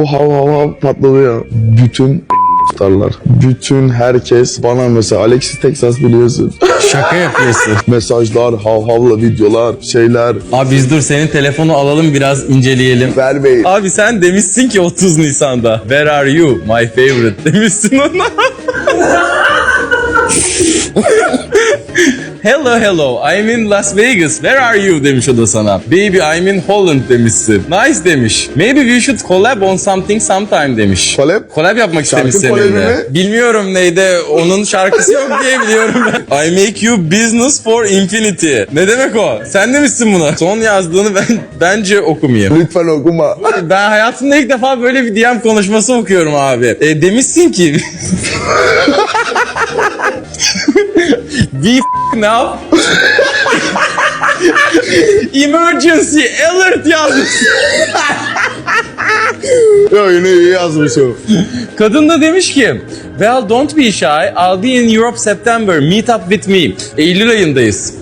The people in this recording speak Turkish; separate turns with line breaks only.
Bu hav hav hav patladı ya. Bütün tutarlar. Bütün herkes bana mesela Alexis Texas biliyorsun.
Şaka yapıyorsun.
Mesajlar, hav havla videolar, şeyler.
Abi biz dur senin telefonu alalım biraz inceleyelim.
Vermeyin.
Abi sen demişsin ki 30 Nisan'da. Where are you? My favorite demişsin ona. Hello hello I'm in Las Vegas. Where are you demiş o da sana. Baby I'm in Holland demişsin. Nice demiş. Maybe we should collab on something sometime demiş.
Collab?
Collab yapmak
Şarkı
istemiş seninle.
mi?
Bilmiyorum neydi. Onun şarkısı yok diye biliyorum ben. I make you business for infinity. Ne demek o? Sen demişsin buna. Son yazdığını ben bence okumayayım.
Lütfen okuma.
Ben hayatımda ilk defa böyle bir DM konuşması okuyorum abi. E, demişsin ki... We now. Emergency alert yazmış.
ya yine iyi yazmışım.
Kadın da demiş ki Well don't be shy. I'll be in Europe September. Meet up with me. Eylül ayındayız.